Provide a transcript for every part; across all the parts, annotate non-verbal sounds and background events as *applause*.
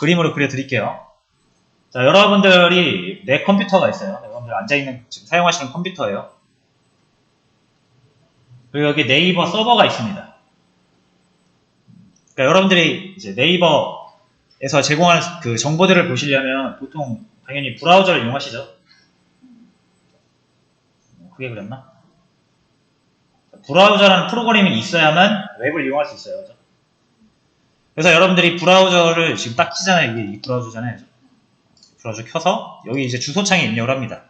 그림으로 그려드릴게요. 자, 여러분들이 내 컴퓨터가 있어요. 여러분들 앉아있는, 지금 사용하시는 컴퓨터예요. 그리고 여기 네이버 서버가 있습니다. 그러니까 여러분들이 이제 네이버에서 제공하는 그 정보들을 보시려면 보통 당연히 브라우저를 이용하시죠. 크게 그렸나? 브라우저라는 프로그램이 있어야만 웹을 이용할 수 있어요. 그죠? 그래서 여러분들이 브라우저를 지금 딱 키잖아요. 이게 이 브라우저잖아요. 브라우저 켜서 여기 이제 주소창에 입력을 합니다.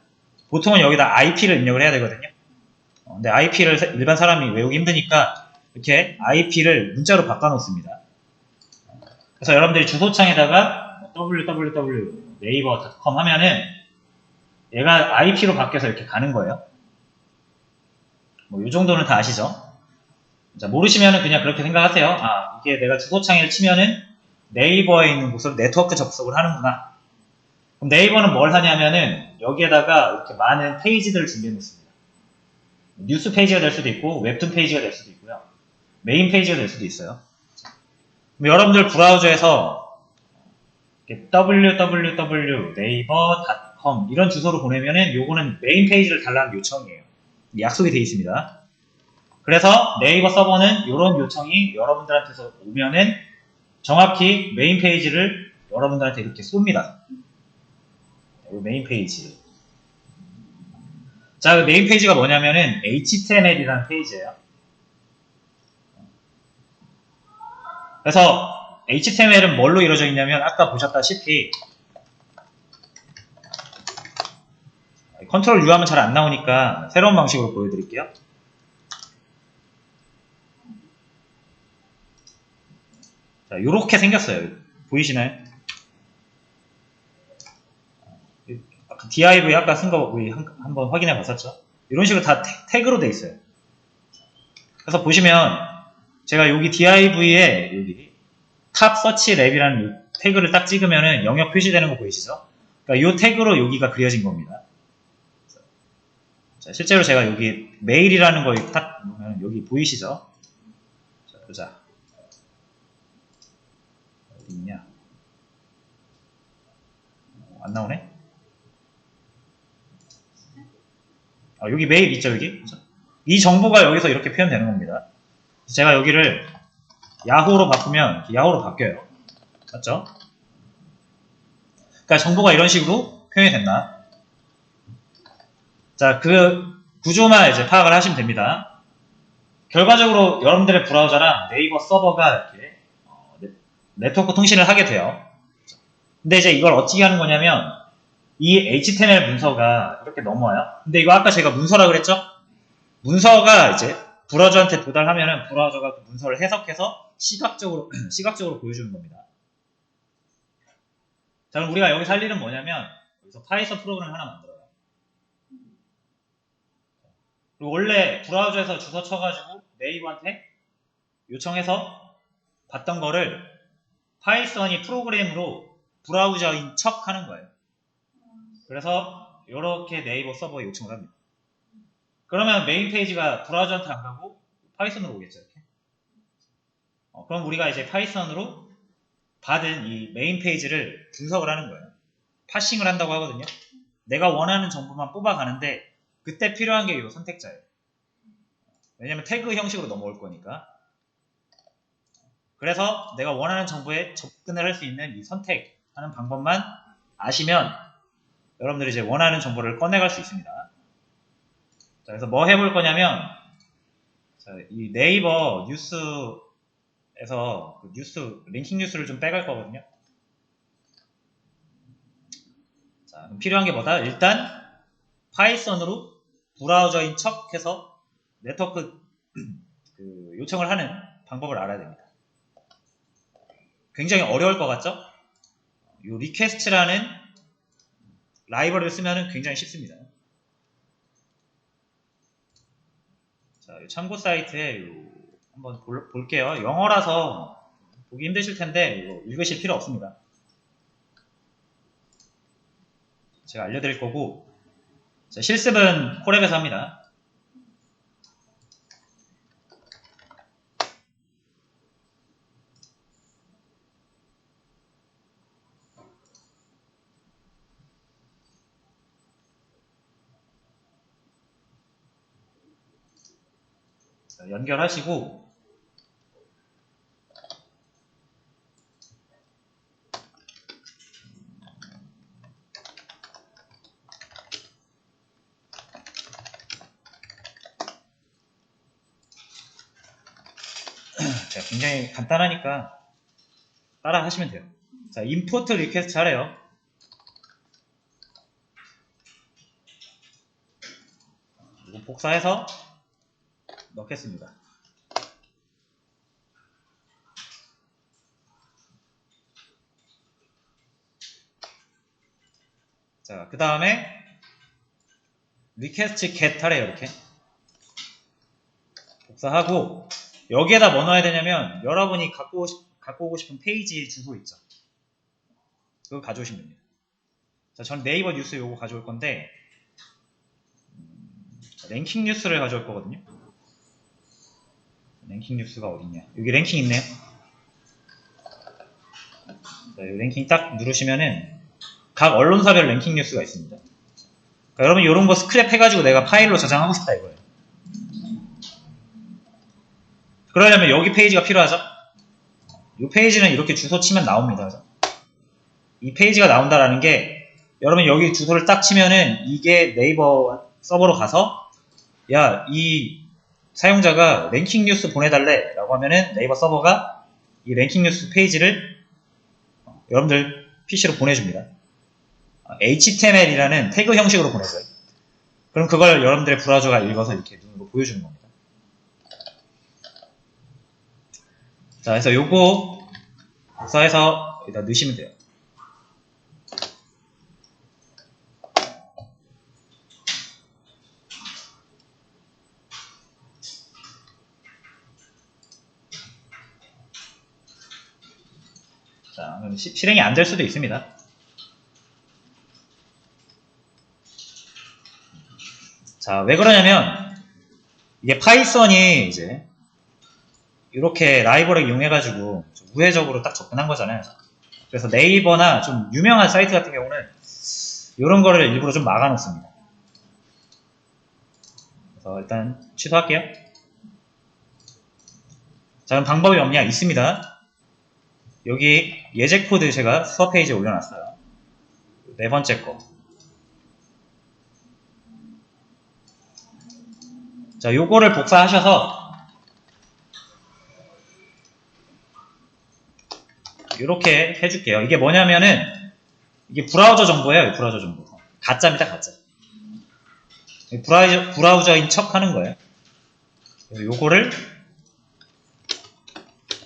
보통은 여기다 IP를 입력을 해야 되거든요. 어, 근데 IP를 일반 사람이 외우기 힘드니까 이렇게 IP를 문자로 바꿔놓습니다. 그래서 여러분들이 주소창에다가 www 네이버.com 하면은 얘가 IP로 바뀌어서 이렇게 가는 거예요. 뭐, 이 정도는 다 아시죠? 자, 모르시면은 그냥 그렇게 생각하세요. 아, 이게 내가 주소창에 치면은 네이버에 있는 곳으로 네트워크 접속을 하는구나. 그럼 네이버는 뭘 하냐면은 여기에다가 이렇게 많은 페이지들을 준비해 놓습니다. 뉴스 페이지가 될 수도 있고, 웹툰 페이지가 될 수도 있고요. 메인 페이지가 될 수도 있어요. 여러분들 브라우저에서 www 네이버.com 이런 주소로 보내면은 요거는 메인 페이지를 달라는 요청이에요. 약속이 되어 있습니다. 그래서 네이버 서버는 이런 요청이 여러분들한테서 오면은 정확히 메인 페이지를 여러분들한테 이렇게 쏩니다. 이 메인 페이지. 자, 그 메인 페이지가 뭐냐면은 HTML이라는 페이지예요. 그래서 HTML은 뭘로 이루어져 있냐면 아까 보셨다시피 컨트롤 U 하면 잘 안 나오니까 새로운 방식으로 보여드릴게요. 자, 요렇게 생겼어요. 보이시나요? 아까 div 아까 쓴 거 우리 한, 한번 확인해 봤었죠? 이런 식으로 다 태, 태그로 돼 있어요. 그래서 보시면 제가 여기 div에 여기 탑 서치 랩이라는 태그를 딱 찍으면은 영역 표시되는 거 보이시죠? 그러니까 이 태그로 여기가 그려진 겁니다. 자, 실제로 제가 여기 메일이라는 거딱 보면 여기 보이시죠? 자, 보자. 있냐? 어, 안 나오네? 아, 여기 메일 있죠, 여기? 이 정보가 여기서 이렇게 표현되는 겁니다. 제가 여기를 야호로 바꾸면 야호로 바뀌어요. 맞죠? 그러니까 정보가 이런 식으로 표현이 된다. 자, 그 구조만 이제 파악을 하시면 됩니다. 결과적으로 여러분들의 브라우저랑 네이버 서버가 이렇게 어, 네, 네트워크 통신을 하게 돼요. 근데 이제 이걸 어떻게 하는 거냐면 이 HTML 문서가 이렇게 넘어와요. 근데 이거 아까 제가 문서라 그랬죠? 문서가 이제 브라우저한테 도달하면은 브라우저가 그 문서를 해석해서 시각적으로 *clears throat* 시각적으로 보여주는 겁니다. 자, 그럼 우리가 여기서 할 일은 뭐냐면 여기서 파이썬 프로그램 하나 만들어요. 그리고 원래 브라우저에서 주소 쳐가지고 네이버한테 요청해서 봤던 거를 파이썬이 프로그램으로 브라우저인 척 하는 거예요. 그래서 이렇게 네이버 서버에 요청을 합니다. 그러면 메인 페이지가 브라우저한테 안 가고 파이썬으로 오겠죠. 이렇게. 어, 그럼 우리가 이제 파이썬으로 받은 이 메인 페이지를 분석을 하는 거예요. 파싱을 한다고 하거든요. 내가 원하는 정보만 뽑아가는데 그때 필요한 게 이 선택자예요. 왜냐면 태그 형식으로 넘어올 거니까. 그래서 내가 원하는 정보에 접근을 할 수 있는 이 선택하는 방법만 아시면 여러분들이 이제 원하는 정보를 꺼내갈 수 있습니다. 자, 그래서 뭐 해볼 거냐면 자, 이 네이버 뉴스에서 그 뉴스 링킹 뉴스를 좀 빼갈 거거든요. 자, 필요한 게 뭐다? 일단 파이썬으로 브라우저인 척 해서 네트워크 *clears throat* 그 요청을 하는 방법을 알아야 됩니다. 굉장히 어려울 것 같죠? 이 리퀘스트라는 라이브러리를 쓰면 굉장히 쉽습니다. 자, 이 참고 사이트에 요 한번 볼, 볼게요. 영어라서 보기 힘드실 텐데 이거 읽으실 필요 없습니다. 제가 알려드릴 거고 자, 실습은 콜앱에서 합니다. 자, 연결하시고 *clears throat* 자, 굉장히 간단하니까 따라 하시면 돼요. 자, 임포트 리퀘스트. 이거 복사해서 넣겠습니다. 자, 그 다음에 리퀘스트 get 하래요, 이렇게. 복사하고 여기에다 뭐 넣어야 되냐면 여러분이 갖고, 싶- 갖고 오고 싶은 페이지 주소 있죠. 그거 가져오시면 됩니다. 자, 전 네이버 뉴스 요거 가져올 건데 음, 랭킹 뉴스를 가져올 거거든요. 랭킹 뉴스가 어딨냐? 여기 랭킹 있네요. 자, 이 랭킹 딱 누르시면은 각 언론사별 랭킹 뉴스가 있습니다. 그러니까 여러분 이런 거 스크랩 해가지고 내가 파일로 저장하고 싶다 이거예요. 그러려면 여기 페이지가 필요하죠? 이 페이지는 이렇게 주소 치면 나옵니다. 이 페이지가 나온다라는 게 여러분 여기 주소를 딱 치면은 이게 네이버 서버로 가서 야 이 사용자가 랭킹 뉴스 보내달래 라고 하면은 네이버 서버가 이 랭킹 뉴스 페이지를 어, 여러분들 PC로 보내줍니다. HTML이라는 태그 형식으로 보내줘요. 그럼 그걸 여러분들의 브라우저가 읽어서 이렇게 눈으로 보여주는 겁니다. 자, 그래서 요거 복사해서 여기다 넣으시면 돼요. 시- 실행이 안 될 수도 있습니다. 자, 왜 그러냐면 이게 파이썬이 이제 이렇게 라이벌을 이용해가지고 좀 우회적으로 딱 접근한 거잖아요. 그래서 네이버나 좀 유명한 사이트 같은 경우는 이런 거를 일부러 좀 막아놓습니다. 그래서 일단 취소할게요. 자, 그럼 방법이 없냐? 있습니다. 여기 예제 코드 제가 수업 페이지에 올려놨어요. 네 번째 거. 자, 요거를 복사하셔서 이렇게 해줄게요. 이게 뭐냐면은 이게 브라우저 정보예요. 브라우저 정보. 가짜입니다. 가짜. 브라우저, 브라우저인 척 하는 거예요. 요거를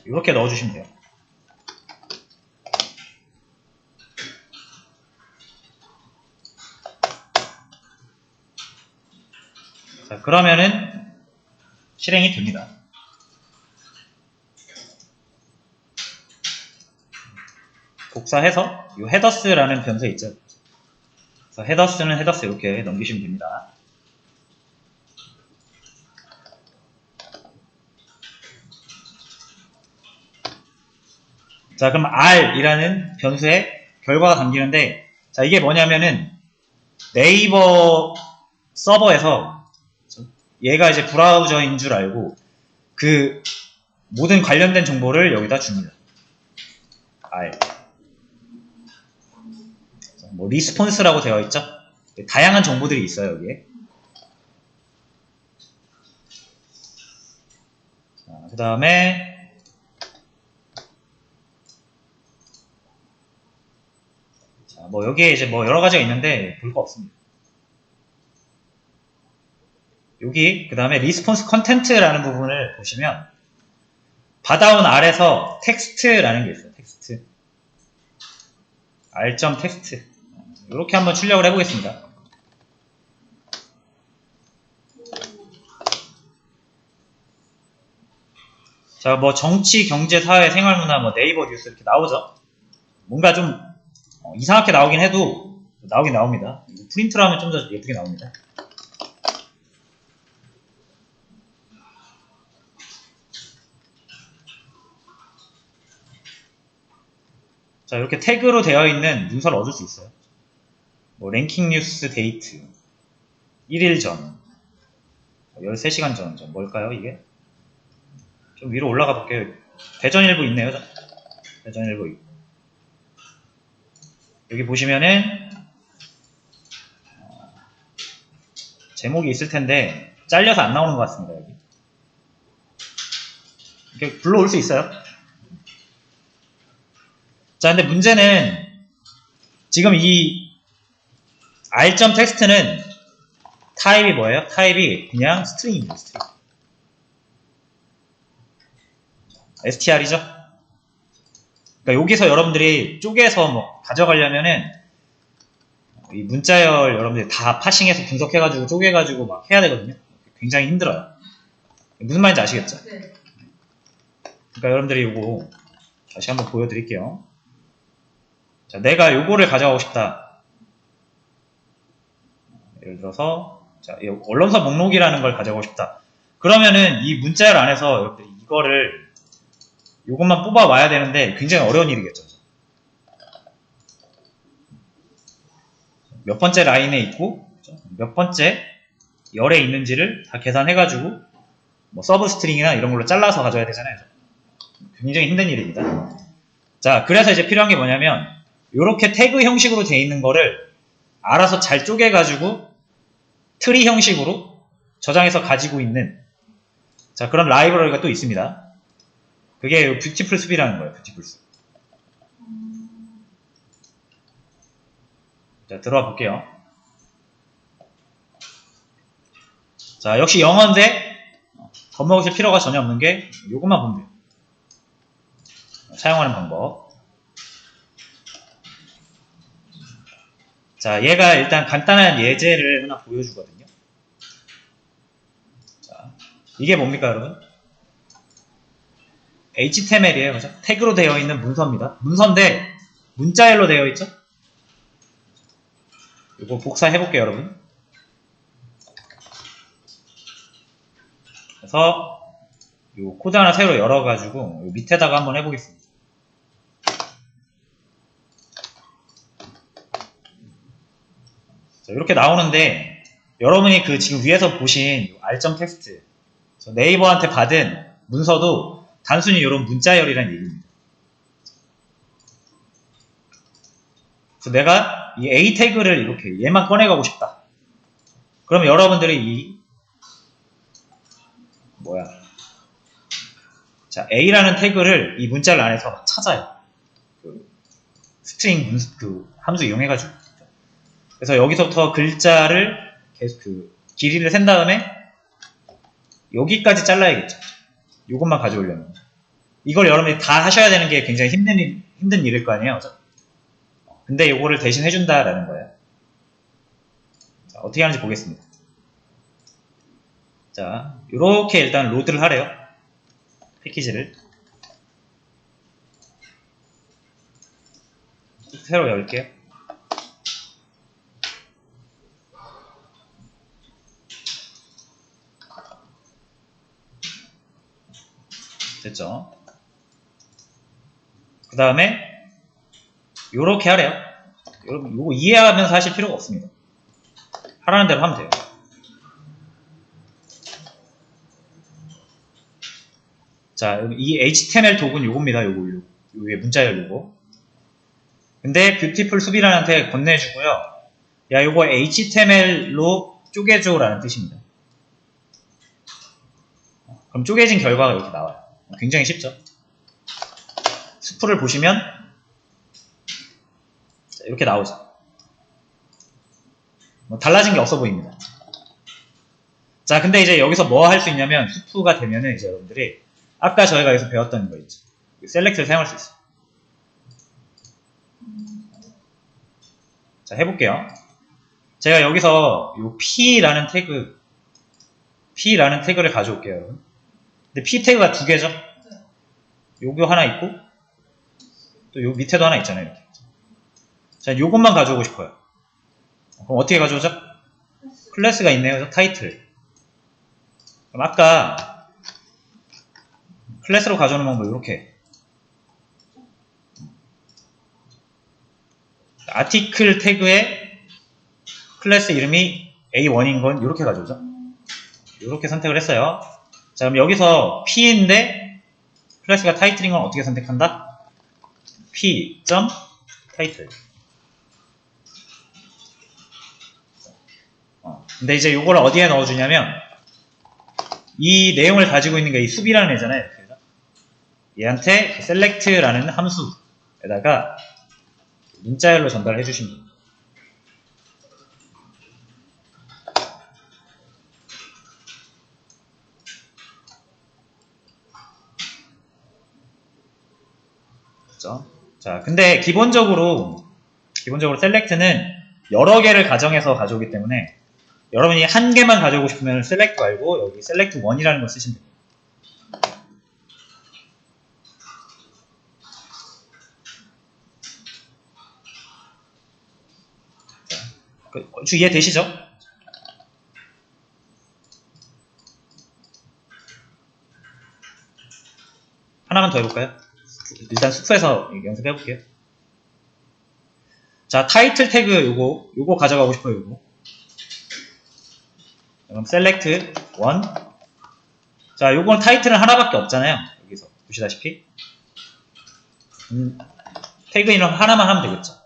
이렇게 넣어주시면 돼요. 그러면은 실행이 됩니다. 복사해서 이 헤더스라는 변수 있죠. 그래서 헤더스는 헤더스 이렇게 넘기시면 됩니다. 자, 그럼 R이라는 변수에 결과가 담기는데, 자, 이게 뭐냐면은 네이버 서버에서 얘가 이제 브라우저인 줄 알고 그 모든 관련된 정보를 여기다 줍니다. R. 뭐 리스폰스라고 되어 있죠. 다양한 정보들이 있어요 여기에. 그 다음에 뭐 여기에 이제 뭐 여러 가지가 있는데 볼 거 없습니다. 여기 그 다음에 리스폰스 컨텐트라는 부분을 보시면 받아온 R에서 텍스트라는 게 있어요. 텍스트. R. 텍스트. 이렇게 한번 출력을 해보겠습니다. 자, 뭐 정치, 경제, 사회, 생활 문화, 뭐 네이버 뉴스 이렇게 나오죠. 뭔가 좀 어, 이상하게 나오긴 해도 나오긴 나옵니다. 프린트로 하면 좀 더 예쁘게 나옵니다. 자, 이렇게 태그로 되어 있는 문서를 얻을 수 있어요. 뭐, 랭킹 뉴스 데이트. 1일 전. 13시간 전, 전. 뭘까요, 이게? 좀 위로 올라가 볼게요. 대전일보 있네요. 저. 대전일보 있고. 여기 보시면은 어, 제목이 있을 텐데 잘려서 안 나오는 것 같습니다. 여기. 이렇게 불러올 수 있어요. 자, 근데 문제는 지금 이 R.점 텍스트는 타입이 뭐예요? 타입이 그냥 스트링입니다. 스트링. str이죠. 그러니까 여기서 여러분들이 쪼개서 뭐 가져가려면은 이 문자열 여러분들이 다 파싱해서 분석해가지고 쪼개가지고 막 해야 되거든요. 굉장히 힘들어요. 무슨 말인지 아시겠죠? 네. 그러니까 여러분들이 요거 다시 한번 보여드릴게요. 자, 내가 요거를 가져가고 싶다. 예를 들어서 자, 이 언론사 목록이라는 걸 가져가고 싶다. 그러면은 이 문자열 안에서 이거를 요것만 뽑아 와야 되는데 굉장히 어려운 일이겠죠. 몇 번째 라인에 있고? 몇 번째 열에 있는지를 다 계산해가지고 뭐 서브 스트링이나 이런 걸로 잘라서 가져야 되잖아요. 굉장히 힘든 일입니다. 자, 그래서 이제 필요한 게 뭐냐면 이렇게 태그 형식으로 돼 있는 거를 알아서 잘 쪼개가지고 트리 형식으로 저장해서 가지고 있는 자 그런 라이브러리가 또 있습니다. 그게 뷰티풀 숲이라는 거예요. 뷰티풀 숲. 자 들어와 볼게요. 자 역시 영어인데 겁먹으실 필요가 전혀 없는 게 이것만 보면 돼요. 사용하는 방법. 자, 얘가 일단 간단한 예제를 하나 보여주거든요. 자, 이게 뭡니까, 여러분? HTML이에요, 그죠? 태그로 되어 있는 문서입니다. 문서인데, 문자열로 되어 있죠? 이거 복사해 볼게요, 여러분. 그래서, 요 코드 하나 새로 열어가지고, 요 밑에다가 한번 해보겠습니다. 이렇게 나오는데 여러분이 그 지금 위에서 보신 R.점 텍스트 저 네이버한테 받은 문서도 단순히 이런 문자열이라는 얘기입니다. 그래서 내가 이 A 태그를 이렇게 얘만 꺼내가고 싶다. 그러면 여러분들이 이 뭐야 자 A라는 태그를 이 문자를 안에서 막 찾아요. 그 스트링 문, 그 함수 이용해가지고 그래서 여기서부터 글자를 계속 그 길이를 센 다음에 여기까지 잘라야겠죠. 이것만 가져오려면. 이걸 여러분이 다 하셔야 되는 게 굉장히 힘든 일, 힘든 일일 거 아니에요. 그죠? 근데 이거를 대신 해준다라는 거예요. 자, 어떻게 하는지 보겠습니다. 자, 이렇게 일단 로드를 하래요. 패키지를. 새로 열게요. 됐죠? 그 다음에 요렇게 하래요. 여러분 요거 이해하면서 하실 필요가 없습니다. 하라는 대로 하면 돼요. 자, 이 HTML 도구는 요겁니다. 요거, 요, 요게 문자열 요거. 근데 뷰티풀 수비란한테 건네주고요. 야, 요거 HTML로 쪼개줘라는 뜻입니다. 그럼 쪼개진 결과가 이렇게 나와요. 굉장히 쉽죠? 수프를 보시면 자, 이렇게 나오죠. 뭐 달라진 게 없어 보입니다. 자, 근데 이제 여기서 뭐 할 수 있냐면 수프가 되면은 이제 여러분들이 아까 저희가 여기서 배웠던 거 있죠. 셀렉트를 사용할 수 있어요. 자, 해볼게요. 제가 여기서 요 P라는 태그, P라는 태그를 가져올게요, 여러분. 근데 P 태그가 두 개죠? 요거 하나 있고, 또 요 밑에도 하나 있잖아요, 이렇게. 자, 요것만 가져오고 싶어요. 그럼 어떻게 가져오죠? 클래스가 있네요, 그죠? 타이틀. 그럼 아까 클래스로 가져오는 방법 이렇게 아티클 태그에 클래스 이름이 A1인 건 이렇게 가져오죠. 이렇게 선택을 했어요. 자, 그럼 여기서 P인데 클래스가 타이틀인 건 어떻게 선택한다? p 점 타이틀. 어, 근데 이제 요걸 어디에 넣어주냐면 이 내용을 가지고 있는 게 이 수비라는 애잖아요. 얘한테 select라는 함수에다가 문자열로 전달해 주시면 됩니다. 그죠? 자, 근데 기본적으로 기본적으로 select는 여러 개를 가정해서 가져오기 때문에 여러분이 한 개만 가져오고 싶으면 select 말고 여기 select 1이라는 걸 쓰시면 됩니다. 자, 그, 주 이해되시죠? 하나만 더 해볼까요? 일단 숙소에서 연습해 볼게요. 자, 타이틀 태그 요거 요거 가져가고 싶어요, 요거. 그럼 select 1. 자, 요건 타이틀은 하나밖에 없잖아요. 여기서 보시다시피. 음, 태그 이름 하나만 하면 되겠죠.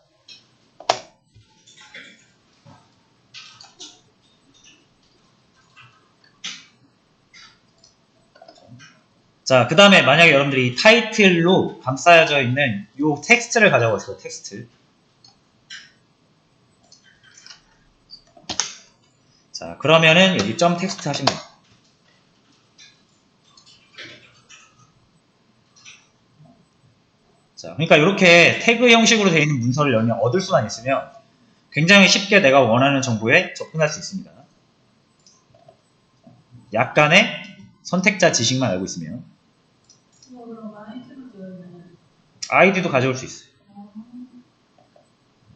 자, 그 다음에 만약에 여러분들이 이 타이틀로 감싸져 있는 요 텍스트를 있어요, 텍스트. 자, 그러면은 여기 점 텍스트 하시면. 자, 그러니까 이렇게 태그 형식으로 되어 있는 문서를 열면 얻을 수만 있으면 굉장히 쉽게 내가 원하는 정보에 접근할 수 있습니다. 약간의 선택자 지식만 알고 있으면 뭐 그럼 마이크로 되면 아이디도 가져올 수 있어요.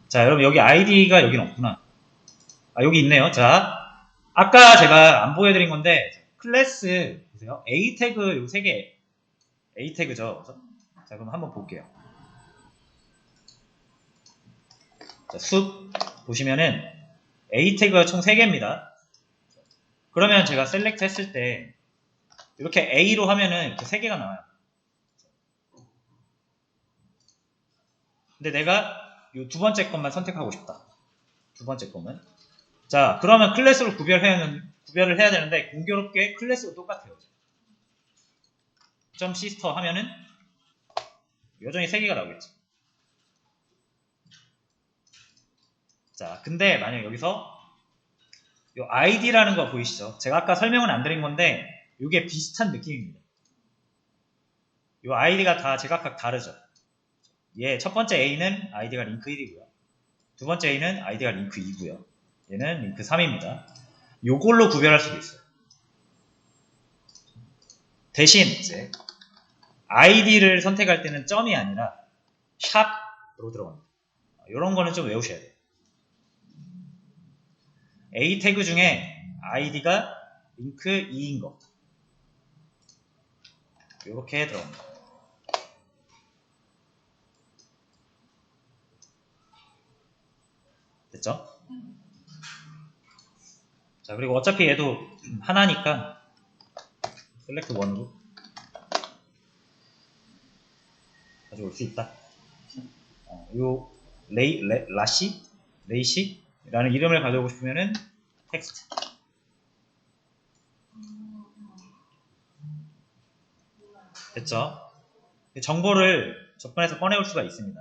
자, 여러분 여기 아이디가 여긴 없구나. 아, 여기 있네요. 자, 아까 제가 안 보여드린 건데 클래스 보세요. A 태그 요 세 개. A 태그죠. 그죠? 자, 그럼 한번 볼게요. 자, 숲 보시면은 A 태그가 총 3개입니다. 그러면 제가 셀렉트 했을 때 이렇게 A로 하면은 이렇게 3개가 나와요. 근데 내가 이 두 번째 것만 선택하고 싶다. 두 번째 것만. 자, 그러면 클래스로 구별해야, 구별을 해야 되는데 공교롭게 클래스가 똑같아요. 점 시스터 하면은 여전히 3개가 나오겠죠. 자, 근데 만약 여기서 요 id라는 거 보이시죠? 제가 아까 설명은 안 드린 건데 이게 비슷한 느낌입니다. 요 id가 다 제각각 다르죠. 예, 첫 번째 A는 아이디가 링크 1이고요. 두 번째 A는 아이디가 링크 2고요. 얘는 링크 3입니다. 요걸로 구별할 수도 있어요. 대신 이제 아이디를 선택할 때는 점이 아니라 샵으로 들어갑니다. 이런 거는 좀 외우셔야 돼요. A 태그 중에 아이디가 링크 2인 거. 이렇게 들어갑니다. 됐죠? 자, 그리고 어차피 얘도 하나니까 셀렉트 1으로 가져올 수 있다. 어, 요 레이, 레, 라시? 레이시? 라는 이름을 가져오고 싶으면은 텍스트. 됐죠? 정보를 접근해서 꺼내올 수가 있습니다.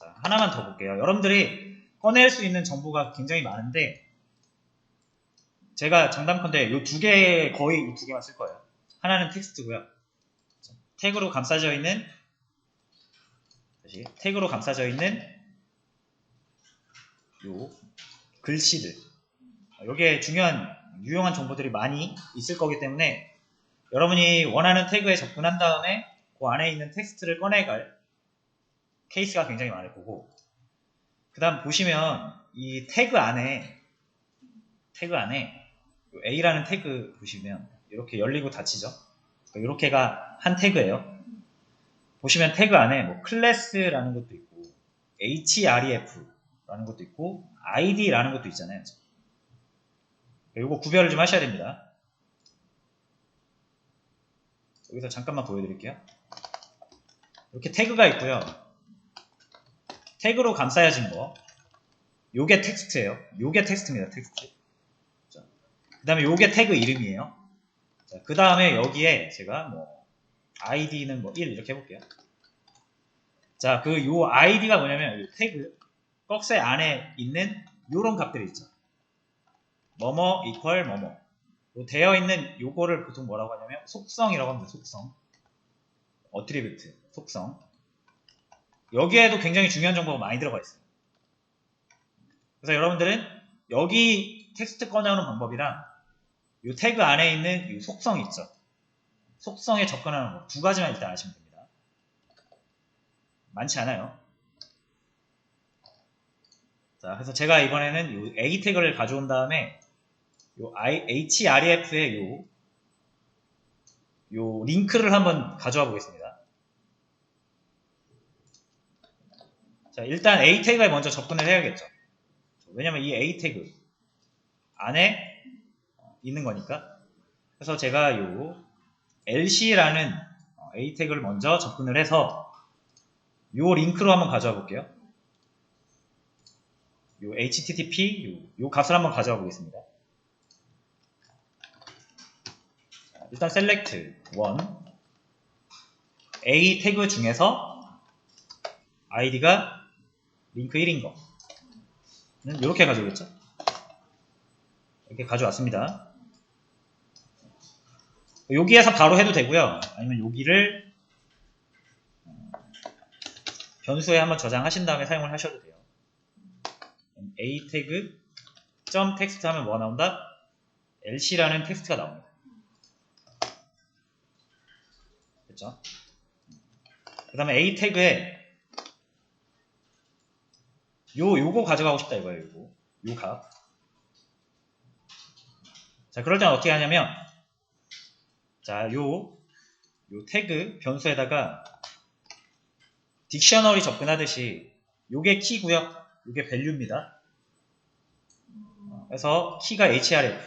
자, 하나만 더 볼게요. 여러분들이 꺼낼 수 있는 정보가 굉장히 많은데, 제가 장담컨대 이 두 개, 거의 이 두 개만 쓸 거예요. 하나는 텍스트고요. 태그로 감싸져 있는, 다시, 태그로 감싸져 있는 요 글씨들. 여기에 중요한, 유용한 정보들이 많이 있을 거기 때문에 여러분이 원하는 태그에 접근한 다음에 그 안에 있는 텍스트를 꺼내갈 케이스가 굉장히 많을 거고. 그 다음 보시면 이 태그 안에 태그 안에 A라는 태그 보시면 이렇게 열리고 닫히죠? 이렇게가 한 태그예요. 보시면 태그 안에 뭐 클래스라는 것도 있고 href라는 것도 있고 id라는 것도 있잖아요. 이거 구별을 좀 하셔야 됩니다. 여기서 잠깐만 보여드릴게요. 이렇게 태그가 있고요. 태그로 감싸여진 거. 요게 텍스트예요. 요게 텍스트입니다. 텍스트. 그 다음에 요게 태그 이름이에요. 그 다음에 여기에 제가 뭐 id는 뭐 1 이렇게 해볼게요. 자, 그 요 id가 뭐냐면 요 태그 꺽쇠 안에 있는 요런 값들이 있죠. 뭐뭐 이퀄 뭐뭐 요 되어 있는 요거를 보통 뭐라고 하냐면 속성이라고 합니다. 속성 어트리뷰트 속성 여기에도 굉장히 중요한 정보가 많이 들어가 있어요. 그래서 여러분들은 여기 텍스트 꺼내오는 방법이랑 요 태그 안에 있는 이 속성 있죠. 속성에 접근하는 거 두 가지만 일단 아시면 됩니다. 많지 않아요. 자, 그래서 제가 이번에는 요 A 태그를 가져온 다음에 요 I, href의 요, 요 링크를 한번 가져와 보겠습니다. 자, 일단 A 태그에 먼저 접근을 해야겠죠. 왜냐면 이 A 태그 안에 있는 거니까. 그래서 제가 요 lc라는 A 태그를 먼저 접근을 해서 요 링크로 한번 가져와 볼게요. 요 http 요, 요 값을 한번 가져와 보겠습니다. 자, 일단 select 1 a 태그 중에서 id가 링크 1인 거는 이렇게 가져오겠죠. 이렇게 가져왔습니다. 여기에서 바로 해도 되고요. 아니면 여기를 변수에 한번 저장하신 다음에 사용을 하셔도 돼요. a 태그 점 텍스트 하면 뭐가 나온다? lc라는 텍스트가 나옵니다. 됐죠? 그 다음에 a 태그에 요 요거 가져가고 싶다 이거예요. 요거 요 값. 자 그럴 때는 어떻게 하냐면 자 요 요 태그 변수에다가 딕셔너리 접근하듯이 요게 키고요. 요게 밸류입니다. 그래서 키가 href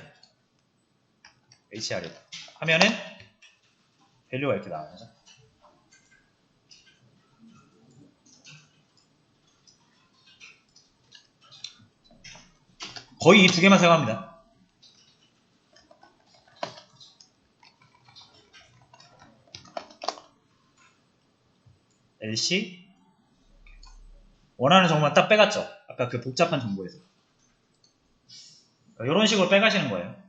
href 하면은 밸류가 이렇게 나와요. 거의 이 두 개만 사용합니다. LC 원하는 정보만 딱 빼갔죠. 아까 그 복잡한 정보에서. 이런 식으로 빼가시는 거예요.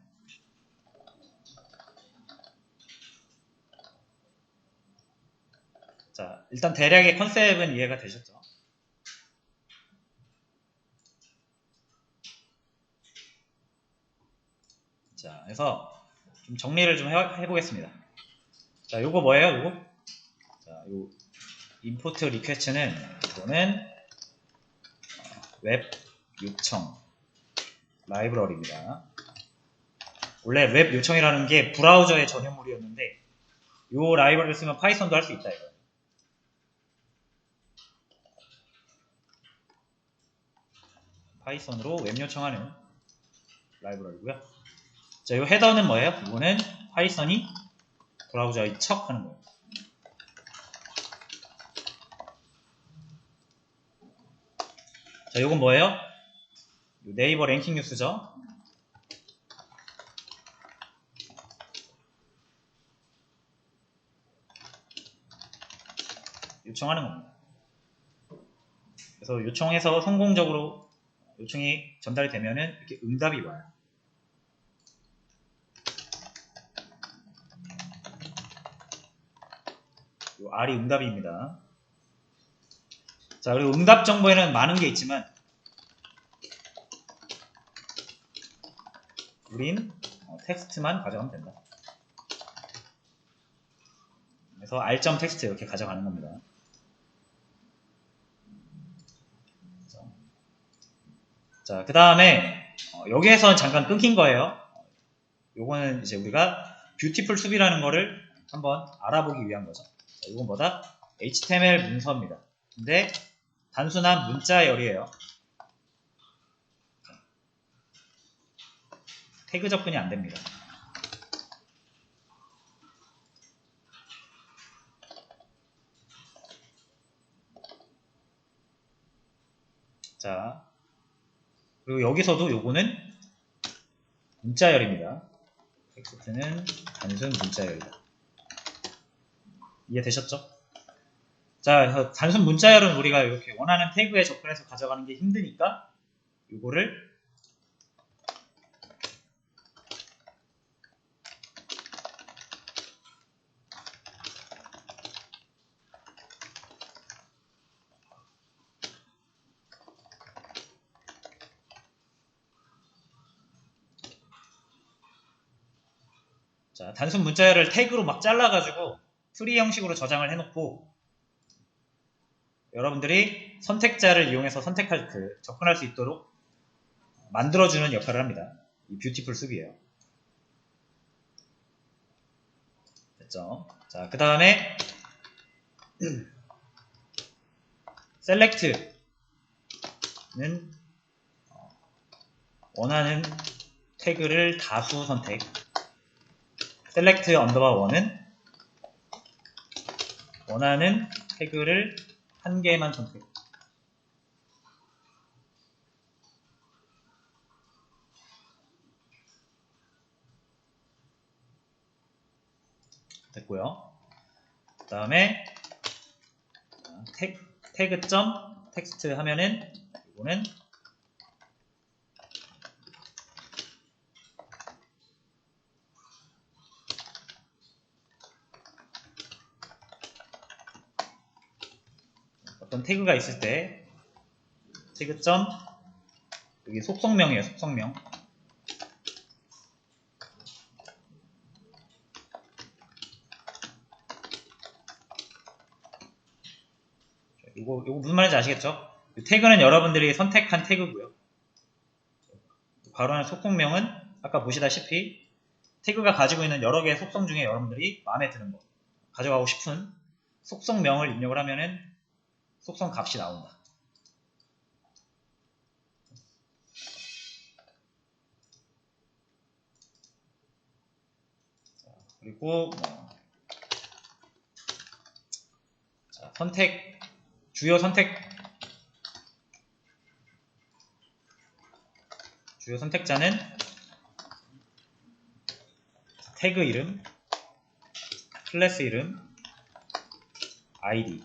자, 일단 대략의 컨셉은 이해가 되셨죠? 자, 그래서 좀 정리를 좀 해, 보겠습니다 자, 요거 뭐예요? 요거? 자, 요 임포트 리퀘스트는 이거는 어, 웹 요청 라이브러리입니다. 원래 웹 요청이라는 게 브라우저의 전유물이었는데 요 라이브러리를 쓰면 파이썬도 할 수 있다 이거예요. 파이썬으로 웹 요청하는 라이브러리고요. 자, 이 헤더는 뭐예요? 이거는 파이썬이 브라우저의 척 하는 거예요. 자, 이건 뭐예요? 네이버 랭킹 뉴스죠. 요청하는 겁니다. 그래서 요청해서 성공적으로 요청이 전달이 되면은 이렇게 응답이 와요. R이 응답입니다. 자, 그리고 응답 정보에는 많은 게 있지만 우린 어, 텍스트만 가져가면 된다. 그래서 R.점 텍스트 이렇게 가져가는 겁니다. 자, 그 다음에 어, 여기에서 잠깐 끊긴 거예요. 요거는 이제 우리가 뷰티풀 수비라는 거를 한번 알아보기 위한 거죠. 자, 이건 뭐다? HTML 문서입니다. 근데 단순한 문자열이에요. 태그 접근이 안 됩니다. 자, 그리고 여기서도 요거는 문자열입니다. 텍스트는 단순 문자열이다. 이해되셨죠? 자, 단순 문자열은 우리가 이렇게 원하는 태그에 접근해서 가져가는 게 힘드니까 요거를 자, 단순 문자열을 태그로 막 잘라가지고 트리 형식으로 저장을 해놓고 여러분들이 선택자를 이용해서 선택할 그 접근할 수 있도록 만들어주는 역할을 합니다. 이 뷰티풀 숲이에요. 됐죠? 자, 그 다음에 *clears throat* 어, 원하는 태그를 다수 선택 셀렉트 언더바 1은 원하는 태그를 한 개만 선택. 됐고요. 그 다음에 태그 점 텍스트 하면은 이거는 어떤 태그가 있을 때 태그 점 여기 속성명이에요 속성명 이거 이거 무슨 말인지 아시겠죠? 이 태그는 여러분들이 선택한 태그고요. 바로 하는 속성명은 아까 보시다시피 태그가 가지고 있는 여러 개의 속성 중에 여러분들이 마음에 드는 거 가져가고 싶은 속성명을 입력을 하면은 속성 값이 나온다. 자, 그리고 뭐 자, 선택 주요 선택 주요 선택자는 태그 이름, 클래스 이름, 아이디